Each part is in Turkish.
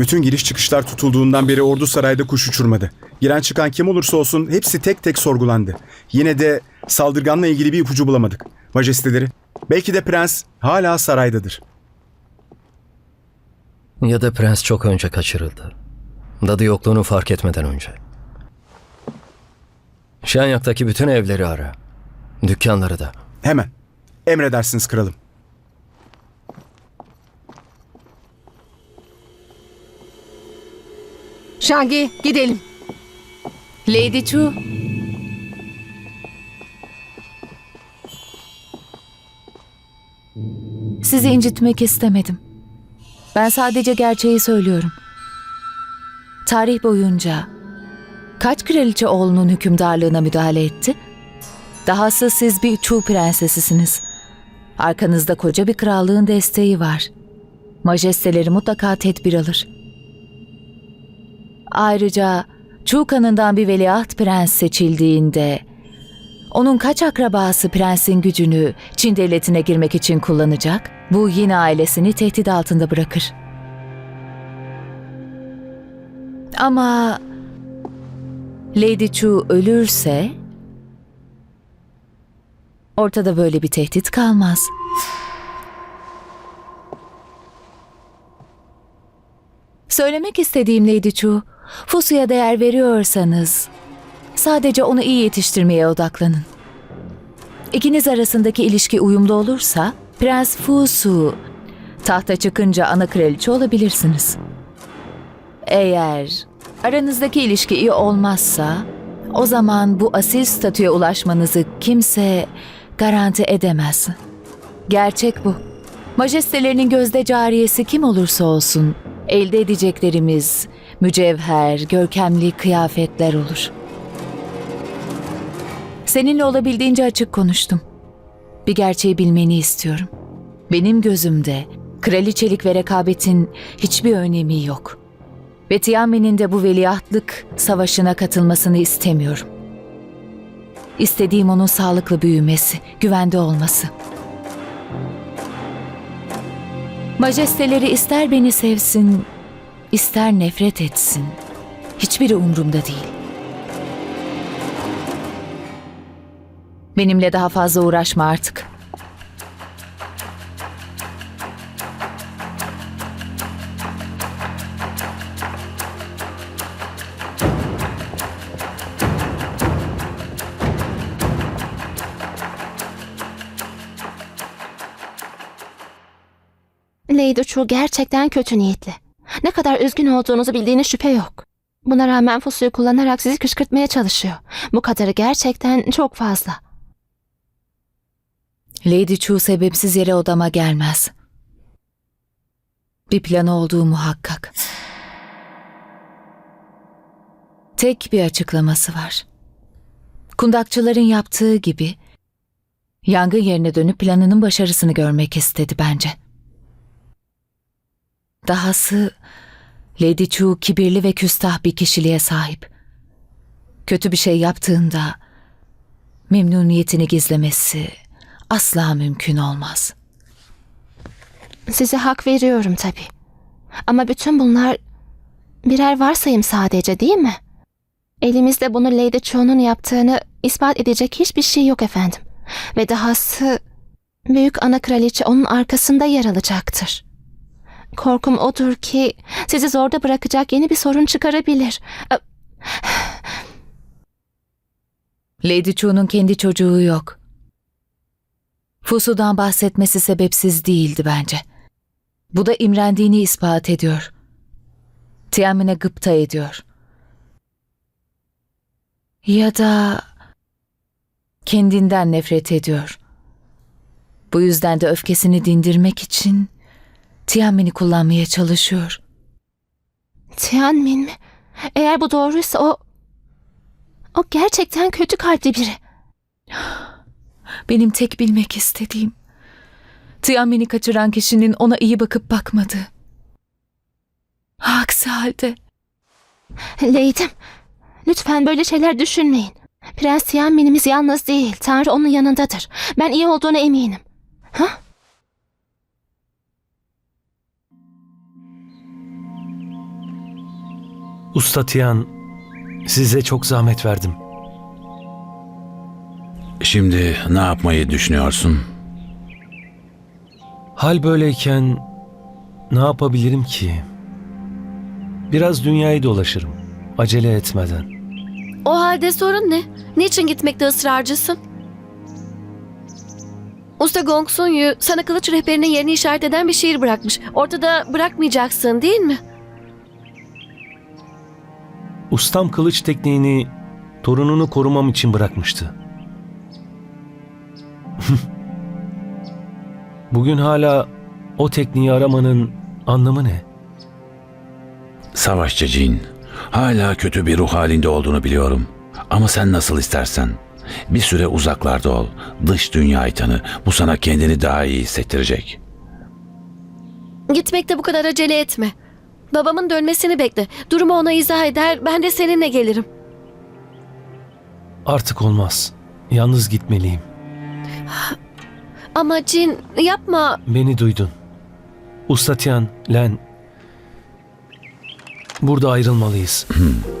Bütün giriş çıkışlar tutulduğundan beri ordu sarayda kuş uçurmadı. Giren çıkan kim olursa olsun hepsi tek tek sorgulandı. Yine de saldırganla ilgili bir ipucu bulamadık. Majesteleri, belki de prens hala saraydadır. Ya da prens çok önce kaçırıldı. Dadı yokluğunu fark etmeden önce. Şanyak'taki bütün evleri ara. Dükkanları da. Hemen. Emredersiniz kralım. Şangi gidelim. Lady Chu. Sizi incitmek istemedim. Ben sadece gerçeği söylüyorum. Tarih boyunca kaç kraliçe oğlunun hükümdarlığına müdahale etti? Dahası siz bir Chu prensesisiniz. Arkanızda koca bir krallığın desteği var. Majesteleri mutlaka tedbir alır. Ayrıca Chu kanından bir veliaht prens seçildiğinde onun kaç akrabası prensin gücünü Çin devletine girmek için kullanacak? Bu yine ailesini tehdit altında bırakır. Ama Lady Chu ölürse ortada böyle bir tehdit kalmaz. Söylemek istediğim Lady Chu, Fusu'ya değer veriyorsanız sadece onu iyi yetiştirmeye odaklanın. İkiniz arasındaki ilişki uyumlu olursa Prens Fusu tahta çıkınca ana kraliçe olabilirsiniz. Eğer aranızdaki ilişki iyi olmazsa o zaman bu asil statüye ulaşmanızı kimse garanti edemez. Gerçek bu. Majestelerinin gözde cariyesi kim olursa olsun elde edeceklerimiz mücevher, görkemli kıyafetler olur. Seninle olabildiğince açık konuştum. Bir gerçeği bilmeni istiyorum. Benim gözümde kraliçelik ve rekabetin hiçbir önemi yok. Ve Tiame'nin de bu veliahtlık savaşına katılmasını istemiyorum. İstediğim onun sağlıklı büyümesi, güvende olması. Majesteleri ister beni sevsin, ister nefret etsin. Hiçbiri umurumda değil. Benimle daha fazla uğraşma artık. Lady Chu gerçekten kötü niyetli. Ne kadar üzgün olduğunuzu bildiğine şüphe yok. Buna rağmen Fusu'yu kullanarak sizi kışkırtmaya çalışıyor. Bu kadarı gerçekten çok fazla. Lady Chu sebepsiz yere odama gelmez. Bir planı olduğu muhakkak. Tek bir açıklaması var. Kundakçıların yaptığı gibi yangın yerine dönüp planının başarısını görmek istedi bence. Dahası Lady Chu kibirli ve küstah bir kişiliğe sahip. Kötü bir şey yaptığında memnuniyetini gizlemesi asla mümkün olmaz. Size hak veriyorum tabii. Ama bütün bunlar birer varsayım sadece değil mi? Elimizde bunu Lady Chu'nun yaptığını ispat edecek hiçbir şey yok efendim. Ve dahası büyük ana kraliçe onun arkasında yer alacaktır. Korkum odur ki sizi zorda bırakacak yeni bir sorun çıkarabilir. Lady Chu'nun kendi çocuğu yok. Fusu'dan bahsetmesi sebepsiz değildi bence. Bu da imrendiğini ispat ediyor. Tiamin'e gıpta ediyor. Ya da kendinden nefret ediyor. Bu yüzden de öfkesini dindirmek için Tiamin'i kullanmaya çalışıyor. Tianmin mi? Eğer bu doğruysa o... O gerçekten kötü kalpli biri. Benim tek bilmek istediğim Tiamin'i kaçıran kişinin ona iyi bakıp bakmadığı. Aksi halde Leydim, lütfen böyle şeyler düşünmeyin. Prens Tianmin'imiz yalnız değil, Tanrı onun yanındadır. Ben iyi olduğuna eminim. Ha? Usta Tiyan, size çok zahmet verdim. Şimdi ne yapmayı düşünüyorsun? Hal böyleyken ne yapabilirim ki? Biraz dünyayı dolaşırım. Acele etmeden. O halde sorun ne? Niçin gitmekte ısrarcısın? Usta Gong Sun Yu sana kılıç rehberinin yerini işaret eden bir şiir bırakmış. Ortada bırakmayacaksın değil mi? Ustam kılıç tekniğini torununu korumam için bırakmıştı. Bugün hala o tekniği aramanın anlamı ne? Savaşçı cin. Hala kötü bir ruh halinde olduğunu biliyorum. Ama sen nasıl istersen. Bir süre uzaklarda ol. Dış dünyayı tanı. Bu sana kendini daha iyi hissettirecek. Gitmekte bu kadar acele etme. Babamın dönmesini bekle. Durumu ona izah eder, ben de seninle gelirim. Artık olmaz. Yalnız gitmeliyim. Ama Cin, yapma. Beni duydun. Usta Tiyan, Len. Burada ayrılmalıyız.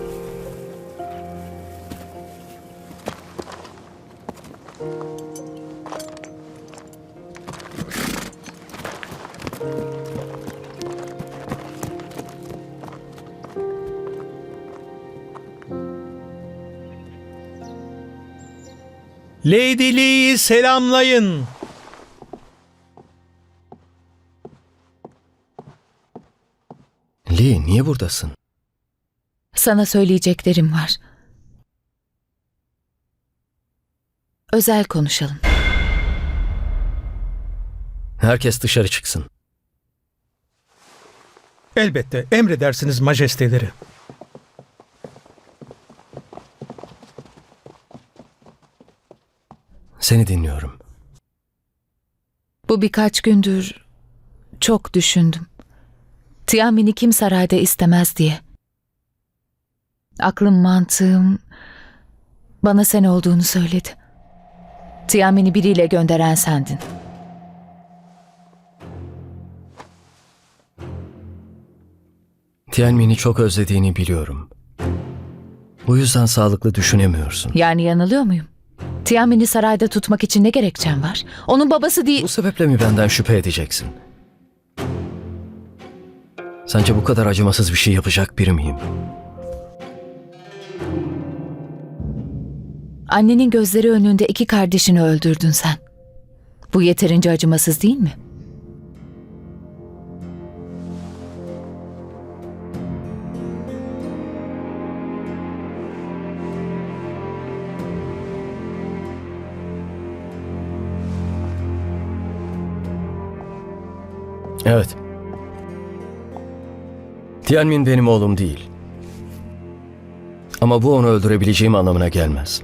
Lady Lee'yi selamlayın. Lee niye buradasın? Sana söyleyeceklerim var. Özel konuşalım. Herkes dışarı çıksın. Elbette emredersiniz majesteleri. Seni dinliyorum. Bu birkaç gündür çok düşündüm. Tiamin'i kim sarayda istemez diye. Aklım mantığım bana sen olduğunu söyledi. Tiamin'i biriyle gönderen sendin. Tianmin'i çok özlediğini biliyorum. Bu yüzden sağlıklı düşünemiyorsun. Yani yanılıyor muyum? Tiamin'i sarayda tutmak için ne gerekçen var? Onun babası değil... Bu sebeple mi benden şüphe edeceksin? Sence bu kadar acımasız bir şey yapacak biri miyim? Annenin gözleri önünde iki kardeşini öldürdün sen. Bu yeterince acımasız değil mi? Tianmin benim oğlum değil. Ama bu onu öldürebileceğim anlamına gelmez.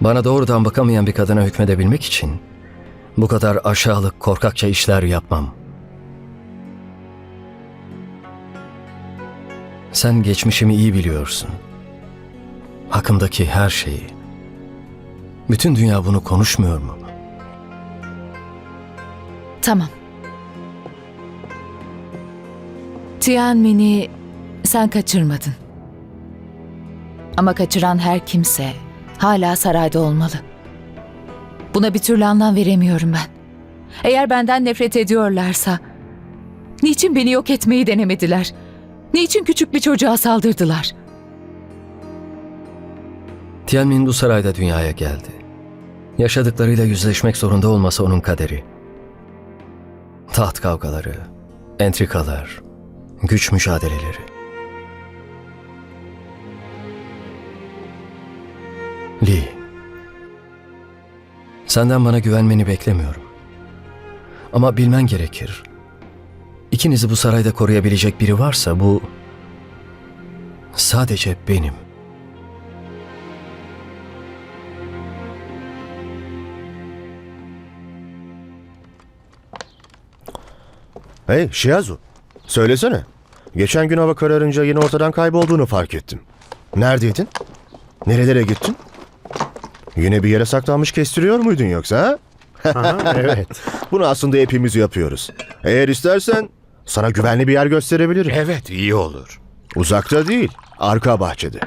Bana doğrudan bakamayan bir kadına hükmedebilmek için bu kadar aşağılık, korkakça işler yapmam. Sen geçmişimi iyi biliyorsun. Hakkımdaki her şeyi. Bütün dünya bunu konuşmuyor mu? Tamam. Tianmin'i sen kaçırmadın. Ama kaçıran her kimse hala sarayda olmalı. Buna bir türlü anlam veremiyorum ben. Eğer benden nefret ediyorlarsa niçin beni yok etmeyi denemediler? Niçin küçük bir çocuğa saldırdılar? Tianmin bu sarayda dünyaya geldi. Yaşadıklarıyla yüzleşmek zorunda olması onun kaderi. Taht kavgaları, entrikalar, güç mücadeleleri. Lee, senden bana güvenmeni beklemiyorum. Ama bilmen gerekir. İkinizi bu sarayda koruyabilecek biri varsa bu sadece benim. Hey Şiyazu, söylesene. Geçen gün hava kararınca yine ortadan kaybolduğunu fark ettim. Neredeydin? Nerelere gittin? Yine bir yere saklanmış kestiriyor muydun yoksa ha? evet. Bunu aslında hepimiz yapıyoruz. Eğer istersen Sana güvenli bir yer gösterebilirim. Evet iyi olur. Uzakta değil, arka bahçede.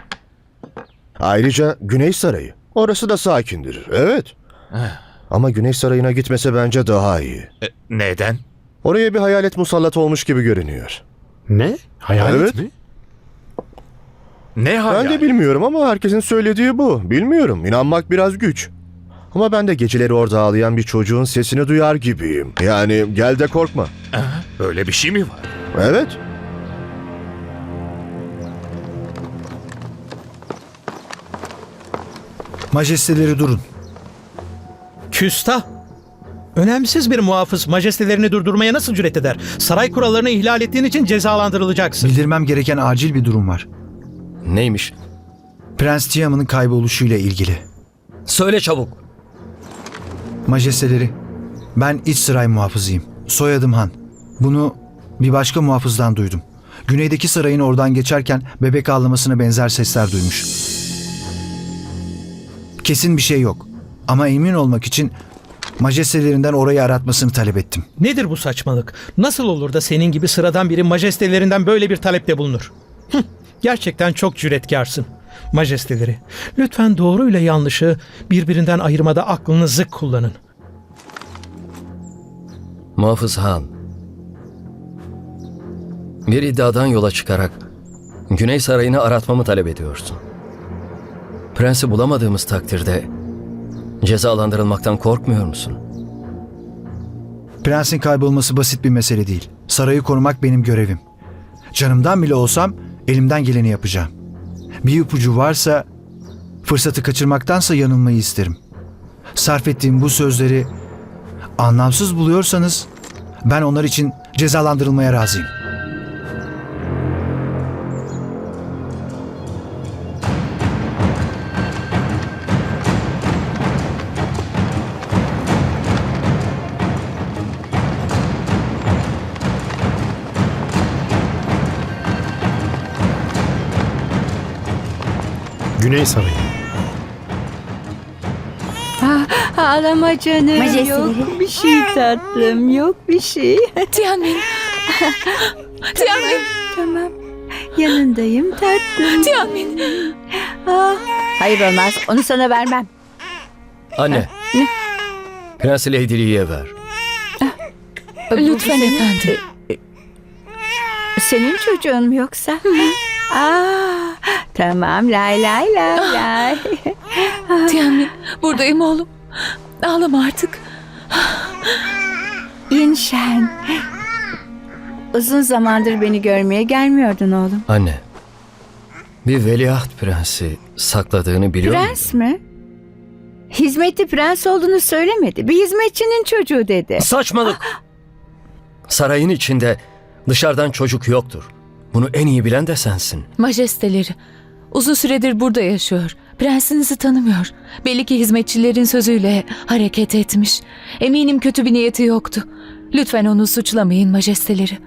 Ayrıca Güneş Sarayı. Orası da sakindir. Evet. Ama Güneş Sarayı'na gitmese bence daha iyi. E, neden? Oraya bir hayalet musallat olmuş gibi görünüyor. Ne? Hayalet Evet. mi? Ne hayalet? Ben de bilmiyorum ama herkesin söylediği bu. Bilmiyorum. İnanmak biraz güç. Ama ben de geceleri orada ağlayan bir çocuğun sesini duyar gibiyim. Yani gel de korkma. Aha, Öyle bir şey mi var? Evet. Majesteleri durun. Küstah. Önemsiz bir muhafız majestelerini durdurmaya nasıl cüret eder? Saray kurallarını ihlal ettiğin için cezalandırılacaksın. Bildirmem gereken acil bir durum var. Neymiş? Prens Tiamat'ın kayboluşuyla ilgili. Söyle çabuk. Majesteleri, ben iç saray muhafızıyım. Soyadım Han. Bunu bir başka muhafızdan duydum. Güneydeki sarayın oradan geçerken bebek ağlamasına benzer sesler duymuş. Kesin bir şey yok. Ama emin olmak için majestelerinden orayı aratmasını talep ettim. Nedir bu saçmalık? Nasıl olur da senin gibi sıradan biri majestelerinden böyle bir talepte bulunur? Hıh, gerçekten çok cüretkarsın. Majesteleri, lütfen doğru ile yanlışı birbirinden ayırmada aklınızı kullanın. Muhafız Han. Bir iddiadan yola çıkarak Güney Sarayı'nı aratmamı talep ediyorsun. Prensi bulamadığımız takdirde cezalandırılmaktan korkmuyor musun? Prensin kaybolması basit bir mesele değil. Sarayı korumak benim görevim. Canımdan bile olsam elimden geleni yapacağım. Bir ipucu varsa fırsatı kaçırmaktansa yanılmayı isterim. Sarf ettiğim bu sözleri anlamsız buluyorsanız ben onlar için cezalandırılmaya razıyım. Güney Sarayı. Ağlama canım. Yok bir şey tatlım. Yok bir şey. Tianmin. Tianmin. tamam. Yanındayım tatlım. Tianmin. Ah, hayır olmaz. Onu sana vermem. Anne. Prensi Lady Lee'ye ver. Lütfen efendim. Senin çocuğun mu yoksa? ah, tamam. Lay lay lay lay. Tianmin buradayım oğlum. Ağlama artık. İnşen. Uzun zamandır beni görmeye gelmiyordun oğlum. Anne. Bir veliaht prensi sakladığını biliyor musun? Prens mi? Hizmetli prens olduğunu söylemedi. Bir hizmetçinin çocuğu dedi. Saçmalık. Sarayın içinde dışarıdan çocuk yoktur. Bunu en iyi bilen de sensin. Majesteleri. Uzun süredir burada yaşıyor. Prensinizi tanımıyor. Belli ki hizmetçilerin sözüyle hareket etmiş. Eminim kötü bir niyeti yoktu. Lütfen onu suçlamayın majesteleri.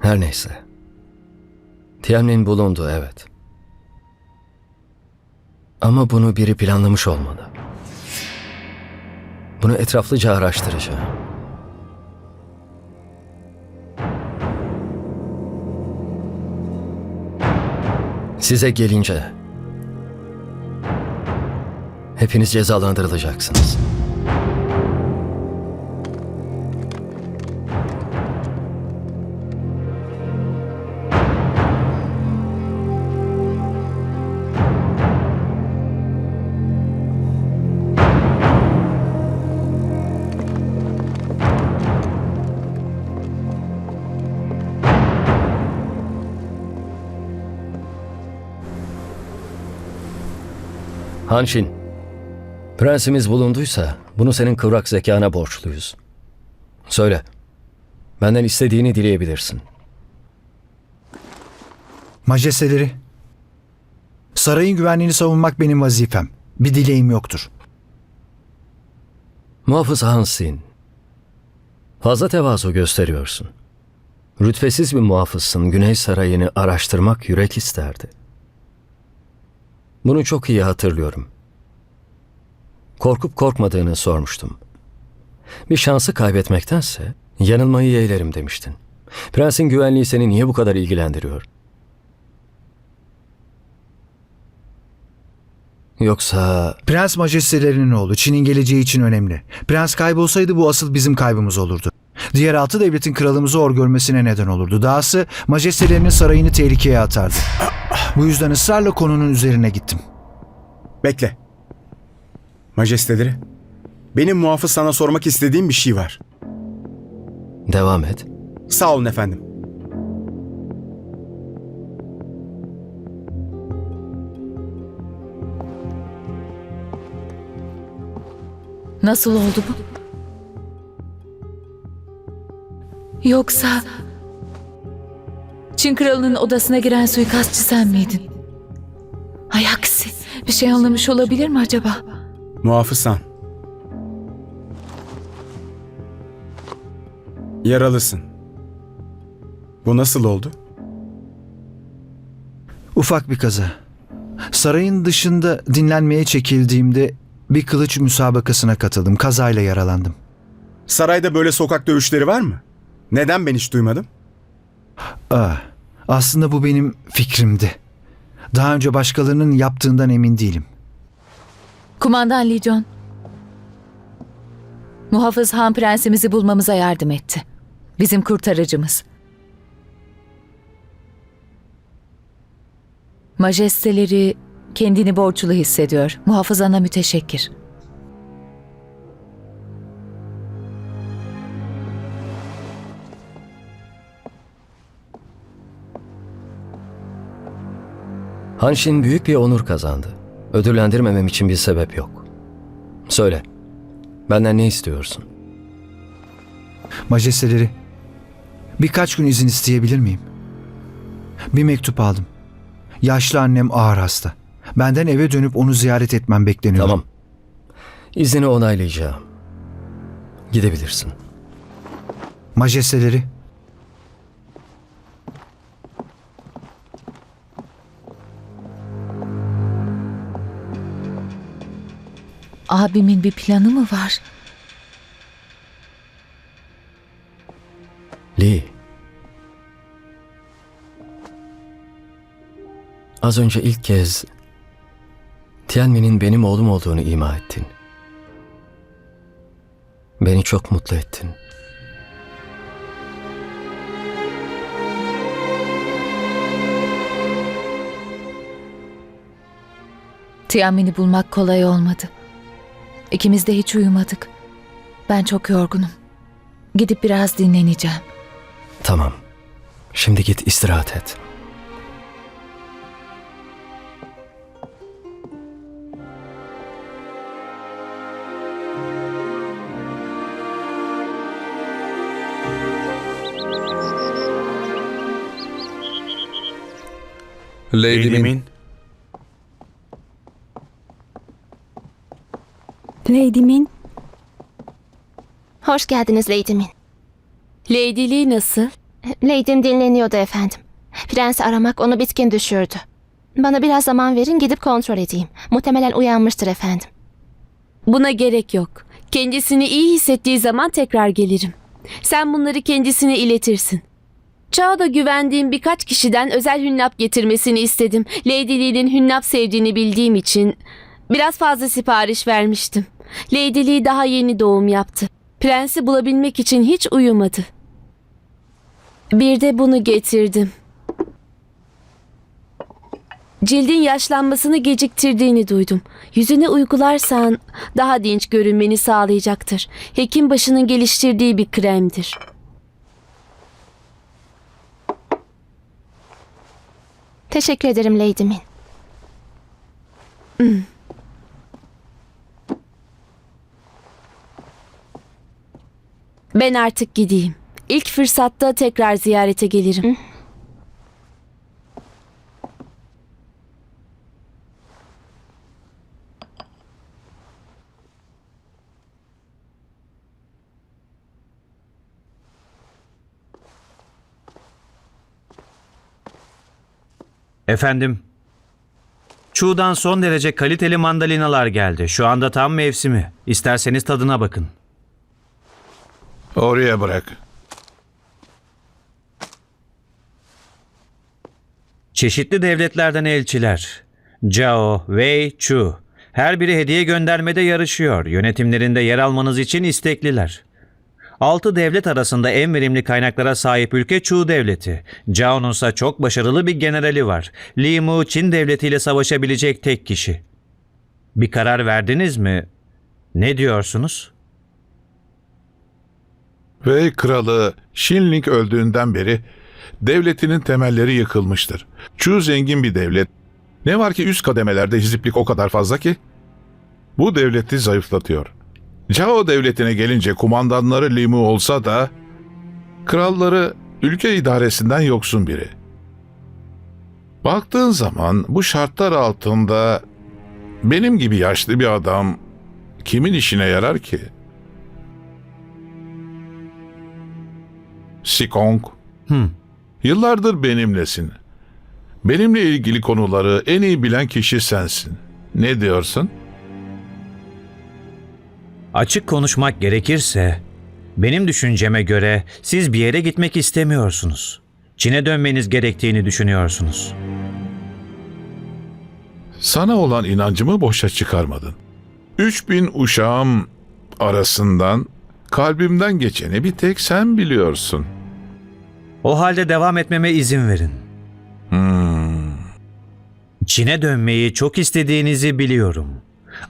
Her neyse. Tianmin bulundu evet. Ama bunu biri planlamış olmalı. Bunu etraflıca araştıracağım. Size gelince hepiniz cezalandırılacaksınız. Hanşin, prensimiz bulunduysa bunu senin kıvrak zekana borçluyuz. Söyle, benden istediğini dileyebilirsin. Majesteleri, sarayın güvenliğini savunmak benim vazifem. Bir dileğim yoktur. Muhafız Hansin, fazla tevazu gösteriyorsun. Rütbesiz bir muhafızsın, Güney Sarayı'nı araştırmak yürek isterdi. Bunu çok iyi hatırlıyorum. Korkup korkmadığını sormuştum. Bir şansı kaybetmektense yanılmayı yeğlerim demiştin. Prensin güvenliği seni niye bu kadar ilgilendiriyor? Yoksa Prens majestelerinin oğlu Çin'in geleceği için önemli. Prens kaybolsaydı bu asıl bizim kaybımız olurdu. Diğer altı devletin kralımızı hor görmesine neden olurdu. Dahası majestelerinin sarayını tehlikeye atardı. Bu yüzden ısrarla konunun üzerine gittim. Bekle. Majesteleri, benim muhafız sana sormak istediğim bir şey var. devam et. Sağ olun efendim. Nasıl oldu bu? Yoksa Çin kralının odasına giren suikastçı sen miydin? Ay aksi. Bir şey anlamış olabilir mi acaba? Muhafızsan. Yaralısın. Bu nasıl oldu? Ufak bir kaza. Sarayın dışında dinlenmeye çekildiğimde bir kılıç müsabakasına katıldım. Kazayla yaralandım. Sarayda böyle sokak dövüşleri var mı? Neden ben hiç duymadım? Aa, aslında bu benim fikrimdi. Daha önce başkalarının yaptığından emin değilim. Kumandan Li Jong. Muhafız Han prensimizi bulmamıza yardım etti. Bizim kurtarıcımız. Majesteleri kendini borçlu hissediyor. Muhafızana müteşekkir. Hanşin büyük bir onur kazandı. Ödüllendirmemem için bir sebep yok. Söyle. Benden ne istiyorsun? Majesteleri, birkaç gün izin isteyebilir miyim? Bir mektup aldım. Yaşlı annem ağır hasta. Benden eve dönüp onu ziyaret etmem bekleniyor. Tamam. İznini onaylayacağım. Gidebilirsin. Majesteleri, Abimin bir planı mı var? Lee. Az önce ilk kez Tianmin'in benim oğlum olduğunu ima ettin. Beni çok mutlu ettin. Tiamin'i bulmak kolay olmadı. İkimiz de hiç uyumadık. Ben çok yorgunum. Gidip biraz dinleneceğim. Tamam. Şimdi git istirahat et. Lady Lady Min. Hoş geldiniz Lady Min. Lady Lee nasıl? Lady'm dinleniyordu efendim. Prensi aramak onu bitkin düşürdü. Bana biraz zaman verin gidip kontrol edeyim. Muhtemelen uyanmıştır efendim. Buna gerek yok. Kendisini iyi hissettiği zaman tekrar gelirim. Sen bunları kendisine iletirsin. Çağda güvendiğim birkaç kişiden özel hünnap getirmesini istedim. Lady Lee'nin hünnap sevdiğini bildiğim için biraz fazla sipariş vermiştim. Lady Lee daha yeni doğum yaptı. Prensi bulabilmek için hiç uyumadı. Bir de bunu getirdim. Cildin yaşlanmasını geciktirdiğini duydum. Yüzüne uygularsan daha dinç görünmeni sağlayacaktır. Hekim başının geliştirdiği bir kremdir. Teşekkür ederim Lady Min. Ben artık gideyim. İlk fırsatta tekrar ziyarete gelirim. Efendim. Çu'dan son derece kaliteli mandalinalar geldi. Şu anda tam mevsimi. İsterseniz tadına bakın. Oraya bırak. Çeşitli devletlerden elçiler. Cao, Wei, Chu. Her biri hediye göndermede yarışıyor. Yönetimlerinde yer almanız için istekliler. Altı devlet arasında en verimli kaynaklara sahip ülke Chu devleti. Cao'nun ise çok başarılı bir generali var. Li Mu Çin devletiyle savaşabilecek tek kişi. Bir karar verdiniz mi? Ne diyorsunuz?'' Ve kralı Shinling öldüğünden beri devletinin temelleri yıkılmıştır. Chu zengin bir devlet. Ne var ki üst kademelerde hiziplik o kadar fazla ki bu devleti zayıflatıyor. Cao devletine gelince kumandanları Limu olsa da kralları ülke idaresinden yoksun biri. Baktığın zaman bu şartlar altında benim gibi yaşlı bir adam kimin işine yarar ki? Sikong, Hmm. yıllardır benimlesin. Benimle ilgili konuları en iyi bilen kişi sensin. Ne diyorsun? Açık konuşmak gerekirse, benim düşünceme göre siz bir yere gitmek istemiyorsunuz. Çin'e dönmeniz gerektiğini düşünüyorsunuz. Sana olan inancımı boşa çıkarmadın. 3000 uşağım arasından kalbimden geçeni bir tek sen biliyorsun. O halde devam etmeme izin verin. Hmm. Çin'e dönmeyi çok istediğinizi biliyorum.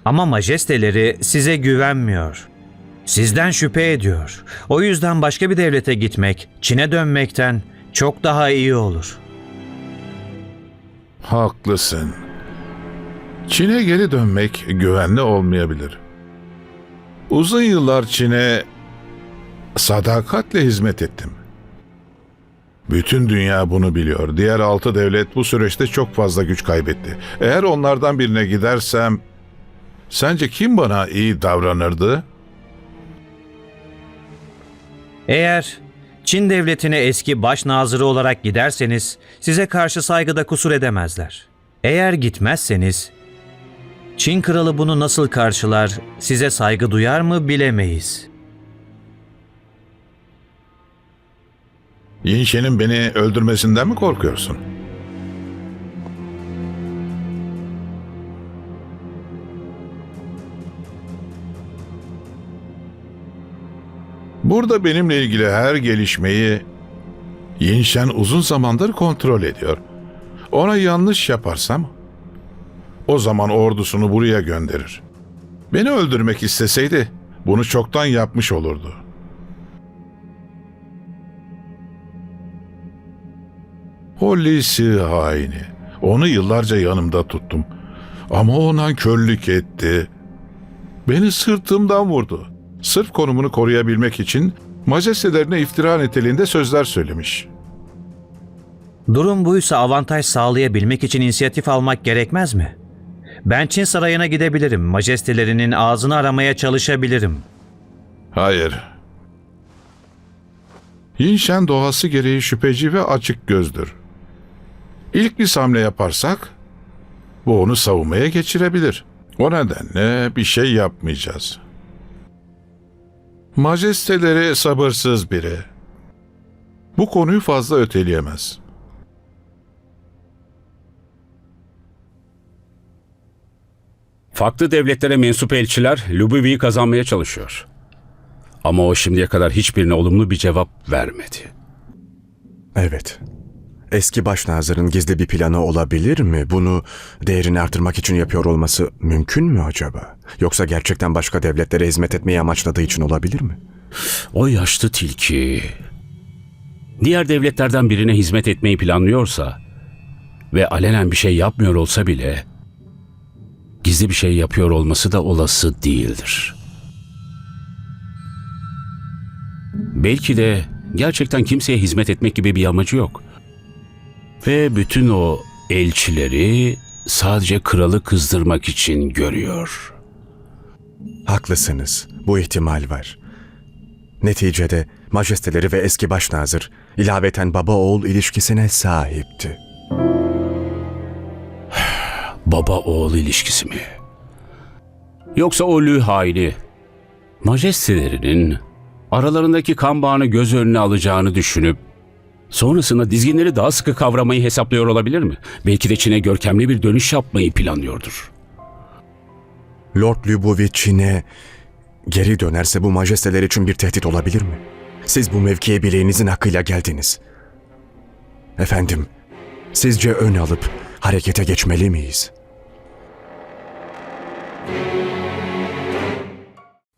Ama majesteleri size güvenmiyor. Sizden şüphe ediyor. O yüzden başka bir devlete gitmek, Çin'e dönmekten çok daha iyi olur. Haklısın. Çin'e geri dönmek güvenli olmayabilir. Uzun yıllar Çin'e sadakatle hizmet ettim. Bütün dünya bunu biliyor. Diğer altı devlet bu süreçte çok fazla güç kaybetti. Eğer onlardan birine gidersem sence kim bana iyi davranırdı? Eğer Çin devletine eski baş nazırı olarak giderseniz size karşı saygıda kusur edemezler. Eğer gitmezseniz Çin kralı bunu nasıl karşılar, size saygı duyar mı bilemeyiz. Yinşe'nin beni öldürmesinden mi korkuyorsun? Burada benimle ilgili her gelişmeyi Yinşen uzun zamandır kontrol ediyor. Ona yanlış yaparsam o zaman ordusunu buraya gönderir. Beni öldürmek isteseydi bunu çoktan yapmış olurdu. Hollisi haini. Onu yıllarca yanımda tuttum. Ama o nankörlük etti. Beni sırtımdan vurdu. Sırf konumunu koruyabilmek için majestelerine iftira niteliğinde sözler söylemiş. Durum buysa avantaj sağlayabilmek için inisiyatif almak gerekmez mi? Ben Çin sarayına gidebilirim, majestelerinin ağzını aramaya çalışabilirim. Hayır. Yinşen doğası gereği şüpheci ve açık gözdür. İlk bir hamle yaparsak bu onu savunmaya geçirebilir. O nedenle bir şey yapmayacağız. Majesteleri sabırsız biri. Bu konuyu fazla öteleyemez. Farklı devletlere mensup elçiler Lubuvi'yi kazanmaya çalışıyor. Ama o şimdiye kadar hiçbirine olumlu bir cevap vermedi. Evet. Eski başnazırın gizli bir planı olabilir mi? Bunu değerini artırmak için yapıyor olması mümkün mü acaba? Yoksa gerçekten başka devletlere hizmet etmeyi amaçladığı için olabilir mi? O yaşlı tilki diğer devletlerden birine hizmet etmeyi planlıyorsa ve alenen bir şey yapmıyor olsa bile gizli bir şey yapıyor olması da olası değildir. Belki de gerçekten kimseye hizmet etmek gibi bir amacı yok. Ve bütün o elçileri sadece kralı kızdırmak için görüyor. Haklısınız. Bu ihtimal var. Neticede majesteleri ve eski başnazır ilaveten baba oğul ilişkisine sahipti. Baba oğul ilişkisi mi? Yoksa o lü haini majestelerinin aralarındaki kan bağını göz önüne alacağını düşünüp Sonrasında dizginleri daha sıkı kavramayı hesaplıyor olabilir mi? Belki de Çin'e görkemli bir dönüş yapmayı planlıyordur. Lord Lyubovitch Çin'e geri dönerse bu majesteler için bir tehdit olabilir mi? Siz bu mevkiye bileğinizin hakkıyla geldiniz. Efendim, sizce ön alıp harekete geçmeli miyiz?